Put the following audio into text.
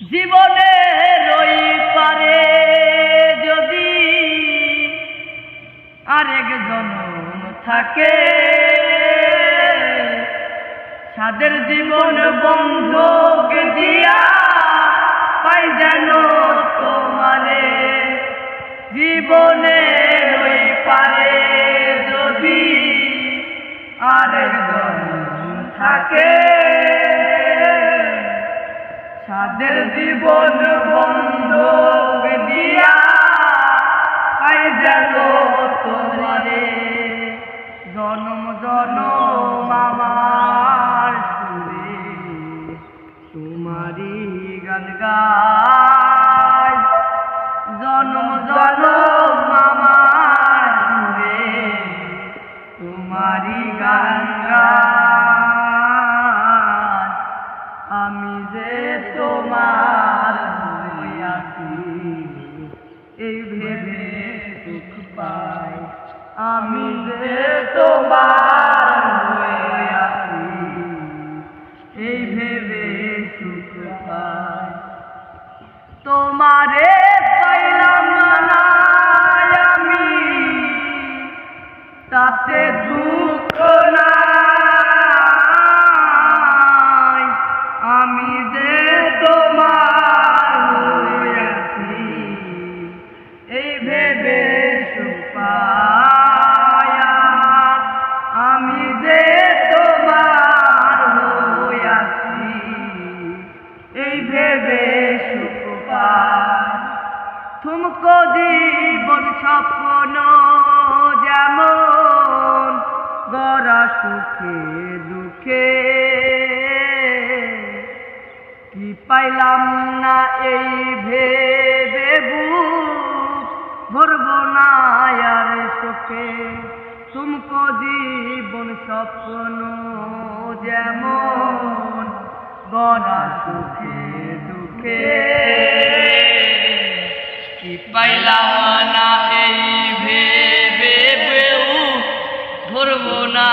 জীবনে রই পারে যদি আরেক জনম থাকে, সাদের জীবন বন্ধক দিয়া পাই যেন তোমারে। জীবনে রই পারে যদি আরেক জনম থাকে সাদের জীবন বন্ধ দিয়া যেন তোমারে। জনম জনম। আমি যে তোমার তুমকো জীবন স্বপ্ন যেমন গড়া সুখে দুঃখে। কি পাইলাম না এই ভেবে ভরব না আর তুমকো জীবন স্বপ্ন যেমন গড়া সুখে দুঃখে। পেলাম না এই ভেবে পেও না।